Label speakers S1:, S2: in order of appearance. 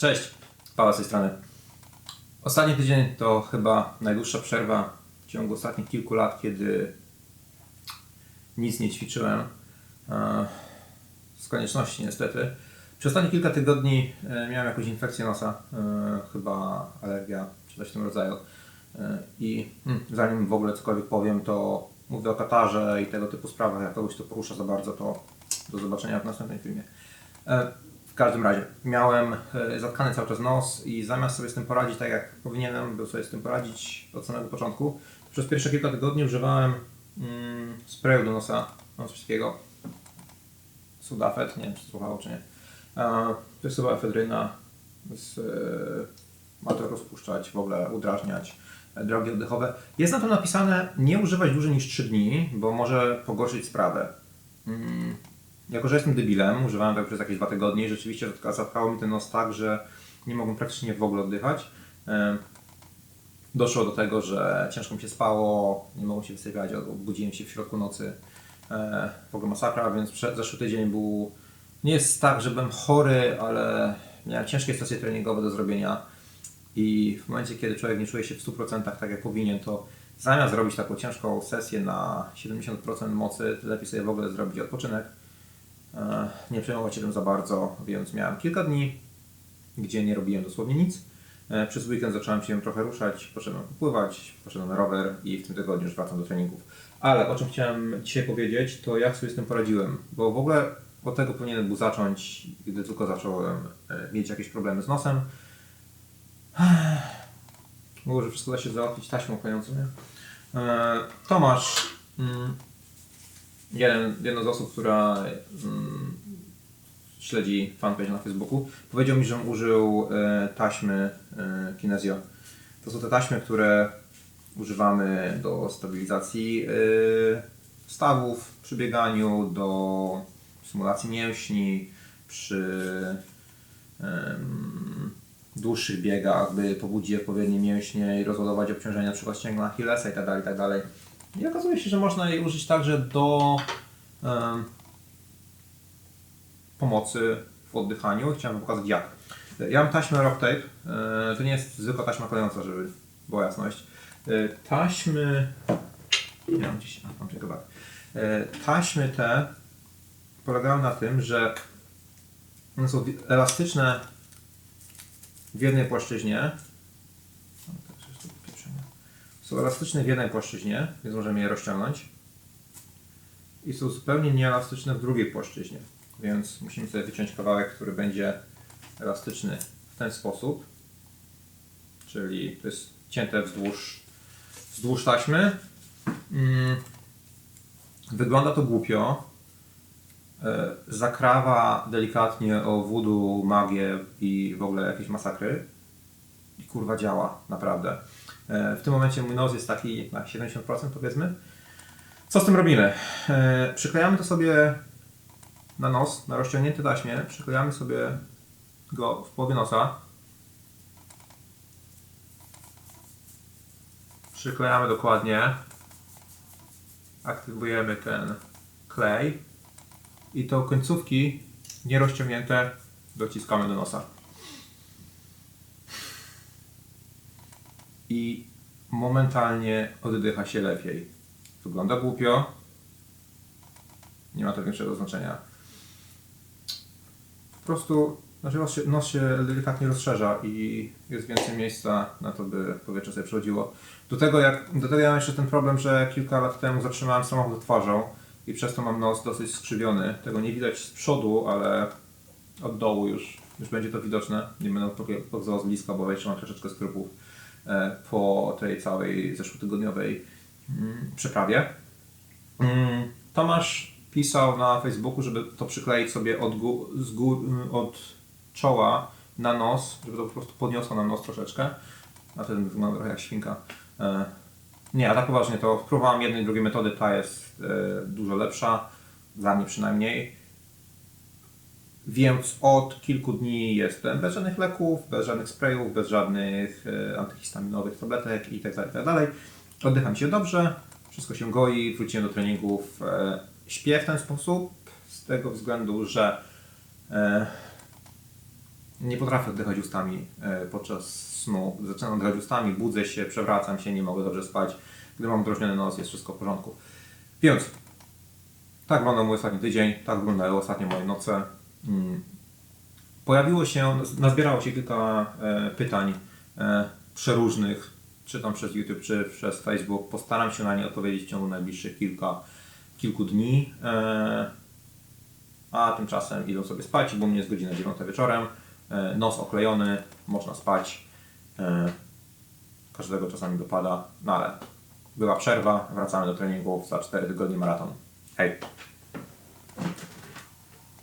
S1: Cześć, Paweł z tej strony. Ostatni tydzień to chyba najdłuższa przerwa w ciągu ostatnich kilku lat, kiedy nic nie ćwiczyłem. E, Z konieczności niestety. Przez ostatnie kilka tygodni e, miałem jakąś infekcję nosa, e, chyba alergia czy coś w tym rodzaju. I hmm, zanim w ogóle cokolwiek powiem, to mówię o katarze i tego typu sprawach. Jak kogoś to porusza za bardzo, to do zobaczenia w następnym filmie. W każdym razie, miałem e, zatkany cały czas nos i zamiast sobie z tym poradzić tak jak powinienem był sobie z tym poradzić od samego początku, przez pierwsze kilka tygodni używałem mm, sprayu do nosa, no coś takiego, Sudafed, nie wiem czy słuchało czy nie. E, To jest chyba efedryna, z, e, ma to rozpuszczać, w ogóle udrażniać e, drogi oddechowe. Jest na to napisane nie używać dłużej niż 3 dni, bo może pogorszyć sprawę. Mm, jako, że jestem debilem, używałem tego przez jakieś dwa tygodnie i rzeczywiście zatka- zatkało mi ten nos tak, że nie mogłem praktycznie w ogóle oddychać. Doszło do tego, że ciężko mi się spało, nie mogłem się wysypiać, obudziłem się w środku nocy. E, W ogóle masakra, więc zeszły tydzień był... Nie jest tak, że byłem chory, ale miałem ciężkie sesje treningowe do zrobienia i w momencie, kiedy człowiek nie czuje się w 100% tak jak powinien, to zamiast zrobić taką ciężką sesję na 70% mocy, lepiej sobie w ogóle zrobić odpoczynek. E, Nie przejmować się tym za bardzo, więc miałem kilka dni, gdzie nie robiłem dosłownie nic. E, Przez weekend zacząłem się trochę ruszać, poszedłem popływać, poszedłem na rower i w tym tygodniu już wracam do treningów. Ale o czym chciałem dzisiaj powiedzieć, to jak sobie z tym poradziłem, bo w ogóle od tego powinienem był zacząć, gdy tylko zacząłem e, mieć jakieś problemy z nosem. Było, że wszystko da się załatwić taśmą klejącą, nie? Tomasz, mm, jeden, jedna z osób, która mm, śledzi fanpage na Facebooku, powiedział mi, że użył e, taśmy e. To są te taśmy, które używamy do stabilizacji e, stawów przy bieganiu, do symulacji mięśni, przy em, dłuższych biegach, by pobudzić odpowiednie mięśnie i rozładować obciążenia przykład ścięgna Achillesa i tak dalej, i okazuje się, że można jej użyć także do pomocy w oddychaniu. Chciałem pokazać jak. Ja mam taśmę Rock Tape. E, To nie jest zwykła taśma klejąca, żeby była jasność. E, Taśmy... Nie mam gdzieś... A, mam tylko. E, Taśmy te polegają na tym, że one są elastyczne w jednej płaszczyźnie. O, tak, jest tu pieprzenie. Są elastyczne w jednej płaszczyźnie, więc możemy je rozciągnąć. I są zupełnie nieelastyczne w drugiej płaszczyźnie. Więc musimy sobie wyciąć kawałek, który będzie elastyczny w ten sposób. Czyli to jest cięte wzdłuż, wzdłuż taśmy. Mm. Wygląda to głupio. E, Zakrawa delikatnie o voodoo, magię i w ogóle jakieś masakry. I kurwa działa, naprawdę. E, W tym momencie mój nos jest taki na 70% powiedzmy. Co z tym robimy? E, Przyklejamy to sobie na nos, na rozciągnięty taśmie, przyklejamy sobie go w połowie nosa. Przyklejamy dokładnie. Aktywujemy ten klej i to końcówki nierozciągnięte dociskamy do nosa. I momentalnie oddycha się lepiej. Wygląda głupio. Nie ma to większego znaczenia po prostu nasz nos się, nos się delikatnie rozszerza i jest więcej miejsca na to, by powietrze sobie przechodziło. Do tego, jak, do tego ja mam jeszcze ten problem, że kilka lat temu zatrzymałem samochód twarzą i przez to mam nos dosyć skrzywiony. Tego nie widać z przodu, ale od dołu już, już będzie to widoczne. Nie będę poka- pokazywał z bliska, bo jeszcze mam troszeczkę skrupułów e, po tej całej zeszłotygodniowej mm, przeprawie. Mm, Tomasz pisał na Facebooku, żeby to przykleić sobie od, gór, od czoła na nos, żeby to po prostu podniosło nam nos troszeczkę. A ten wygląda trochę jak świnka. E, nie, a tak poważnie to próbowałem jednej i drugiej metody, ta jest e, dużo lepsza, dla mnie przynajmniej. Więc od kilku dni jestem bez żadnych leków, bez żadnych sprayów, bez żadnych e, antyhistaminowych tabletek itd. itd. Oddycham się dobrze, wszystko się goi, wróciłem do treningów. E, śpię w ten sposób z tego względu, że e, Nie potrafię oddychać ustami podczas snu. Zaczynam oddychać ustami, budzę się, przewracam się, nie mogę dobrze spać. Gdy mam drożniony nos, jest wszystko w porządku. Więc tak wyglądał mój ostatni tydzień, tak wyglądały ostatnie moje noce. Mm. Pojawiło się, nazbierało się kilka e, pytań e, przeróżnych, czy tam przez YouTube, czy przez Facebook. Postaram się na nie odpowiedzieć w ciągu najbliższych kilka, kilku dni. E, a tymczasem idą sobie spać, bo mnie jest godzina 9 wieczorem, nos oklejony, można spać. Każdego czasami dopada, no ale była przerwa, wracamy do treningów za 4 tygodnie maraton. Hej!